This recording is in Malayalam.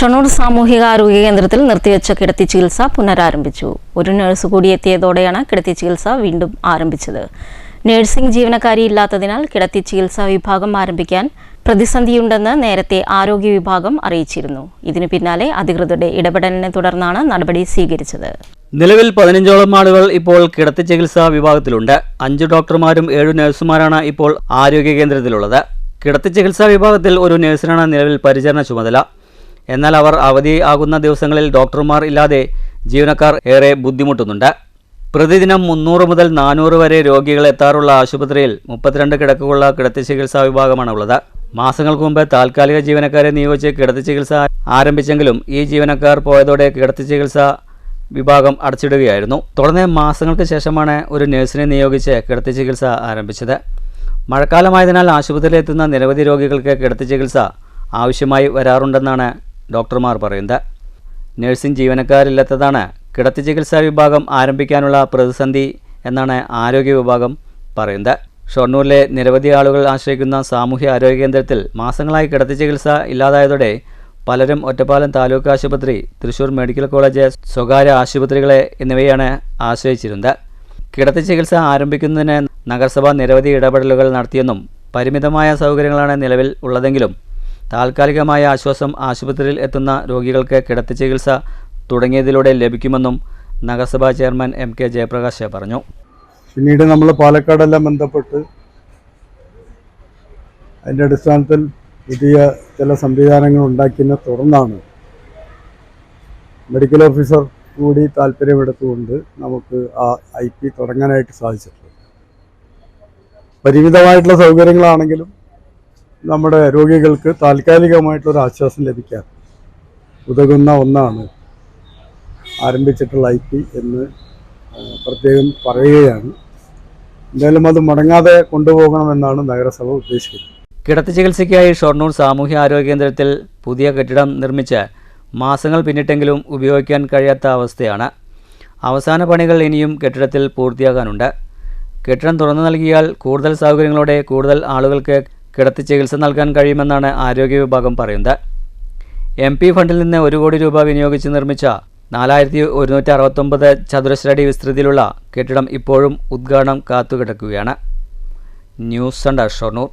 ഷൊർണൂർ സാമൂഹിക ആരോഗ്യ കേന്ദ്രത്തിൽ നിർത്തിവെച്ച കിടത്തി ചികിത്സ പുനരാരംഭിച്ചു. ഒരു നഴ്സ് കൂടി എത്തിയതോടെയാണ് കിടത്തി ചികിത്സ വീണ്ടും ആരംഭിച്ചത്. നഴ്സിംഗ് ജീവനക്കാരി ഇല്ലാത്തതിനാൽ കിടത്തി ചികിത്സാ വിഭാഗം ആരംഭിക്കാൻ പ്രതിസന്ധിയുണ്ടെന്ന് നേരത്തെ ആരോഗ്യ വിഭാഗം അറിയിച്ചിരുന്നു. ഇതിനു പിന്നാലെ അധികൃതരുടെ ഇടപെടലിനെ തുടർന്നാണ് നടപടി സ്വീകരിച്ചത്. നിലവിൽ പതിനഞ്ചോളം ആളുകൾ ഇപ്പോൾ കിടത്തി ചികിത്സാ വിഭാഗത്തിലുണ്ട്. അഞ്ച് ഡോക്ടർമാരും ഏഴു നഴ്സുമാരാണ് ഇപ്പോൾ ആരോഗ്യ കേന്ദ്രത്തിലുള്ളത്. കിടത്തി ചികിത്സാ വിഭാഗത്തിൽ ഒരു നഴ്സിനാണ് നിലവിൽ പരിചരണ ചുമതല. എന്നാൽ അവർ അവധി ആകുന്ന ദിവസങ്ങളിൽ ഡോക്ടർമാർ ഇല്ലാതെ ജീവനക്കാർ ഏറെ ബുദ്ധിമുട്ടുന്നുണ്ട്. പ്രതിദിനം മുന്നൂറ് മുതൽ നാനൂറ് വരെ രോഗികൾ എത്താറുള്ള ആശുപത്രിയിൽ മുപ്പത്തിരണ്ട് കിടക്കുള്ള കിടത്തി ചികിത്സാ വിഭാഗമാണ് ഉള്ളത് മാസങ്ങൾക്ക് മുമ്പ് താൽക്കാലിക ജീവനക്കാരെ നിയോഗിച്ച് കിടത്തി ചികിത്സ ആരംഭിച്ചെങ്കിലും ഈ ജീവനക്കാർ പോയതോടെ കിടത്തി ചികിത്സ വിഭാഗം അടച്ചിടുകയായിരുന്നു. തുടർന്ന് മാസങ്ങൾക്ക് ശേഷമാണ് ഒരു നഴ്സിനെ നിയോഗിച്ച് കിടത്തി ചികിത്സ ആരംഭിച്ചത്. മഴക്കാലമായതിനാൽ ആശുപത്രിയിലെത്തുന്ന നിരവധി രോഗികൾക്ക് കിടത്തി ചികിത്സ ആവശ്യമായി വരാറുണ്ടെന്നാണ് ഡോക്ടർമാർ പറയുന്നത്. നഴ്സിംഗ് ജീവനക്കാരില്ലാത്തതാണ് കിടത്തി ചികിത്സാ വിഭാഗം ആരംഭിക്കാനുള്ള പ്രതിസന്ധി എന്നാണ് ആരോഗ്യ വിഭാഗം പറയുന്നത്. ഷൊർണൂരിലെ നിരവധി ആളുകൾ ആശ്രയിക്കുന്ന സാമൂഹ്യ ആരോഗ്യ കേന്ദ്രത്തിൽ മാസങ്ങളായി കിടത്തി ചികിത്സ ഇല്ലാതായതോടെ പലരും ഒറ്റപ്പാലം താലൂക്ക് ആശുപത്രി തൃശൂർ മെഡിക്കൽ കോളേജ് സ്വകാര്യ ആശുപത്രികളെ എന്നിവയാണ് ആശ്രയിച്ചിരുന്നത്. കിടത്തി ചികിത്സ ആരംഭിക്കുന്നതിന് നഗരസഭ നിരവധി ഇടപെടലുകൾ നടത്തിയെന്നും പരിമിതമായ സൗകര്യങ്ങളാണ് നിലവിൽ ഉള്ളതെങ്കിലും താൽക്കാലികമായ ആശ്വാസം ആശുപത്രിയിൽ എത്തുന്ന രോഗികൾക്ക് കിടത്തി ചികിത്സ തുടങ്ങിയതിലൂടെ ലഭിക്കുമെന്നും നഗരസഭാ ചെയർമാൻ എം കെ ജയപ്രകാശ് പറഞ്ഞു. പിന്നീട് നമ്മൾ പാലക്കാടെല്ലാം ബന്ധപ്പെട്ട് അതിന്റെ അടിസ്ഥാനത്തിൽ പുതിയ ചില സംവിധാനങ്ങൾ ഉണ്ടാക്കിയതിനെ തുടർന്നാണ് മെഡിക്കൽ ഓഫീസർ കൂടി താല്പര്യമെടുത്തുകൊണ്ട് നമുക്ക് ആ ഐ പി തുടങ്ങാനായിട്ട് സാധിച്ചിട്ടുള്ളത്. പരിമിതമായിട്ടുള്ള സൗകര്യങ്ങളാണെങ്കിലും നമ്മുടെ രോഗികൾക്ക് താൽക്കാലികമായിട്ടുള്ളൊരു ആശ്വാസം ലഭിക്കാൻ ഉതകുന്ന ഒന്നാണ് ആരംഭിച്ചിട്ടുള്ള ഐ പി എന്ന് പ്രത്യേകം പറയുകയാണ്. എന്തായാലും അത് മുടങ്ങാതെ കൊണ്ടുപോകണമെന്നാണ് നഗരസഭ ഉദ്ദേശിക്കുന്നത്. കിടത്തി ചികിത്സയ്ക്കായി ഷൊർണൂർ സാമൂഹ്യ ആരോഗ്യ കേന്ദ്രത്തിൽ പുതിയ കെട്ടിടം നിർമ്മിച്ച് മാസങ്ങൾ പിന്നിട്ടെങ്കിലും ഉപയോഗിക്കാൻ കഴിയാത്ത അവസ്ഥയാണ്. അവസാന പണികൾ ഇനിയും കെട്ടിടത്തിൽ പൂർത്തിയാകാനുണ്ട് കെട്ടിടം തുറന്നു നൽകിയാൽ കൂടുതൽ സൗകര്യങ്ങളോടെ കൂടുതൽ ആളുകൾക്ക് കിടത്തി ചികിത്സ നൽകാൻ കഴിയുമെന്നാണ് ആരോഗ്യ വിഭാഗം പറയുന്നത്. എം പി ഫണ്ടിൽ നിന്ന് ഒരു കോടി രൂപ വിനിയോഗിച്ച് നിർമ്മിച്ച നാലായിരത്തി ഒരുന്നൂറ്റി അറുപത്തൊമ്പത് ചതുരശ്രടി വിസ്തൃതിയിലുള്ള കെട്ടിടം ഇപ്പോഴും ഉദ്ഘാടനം കാത്തുകിടക്കുകയാണ്. News centre Shoranur.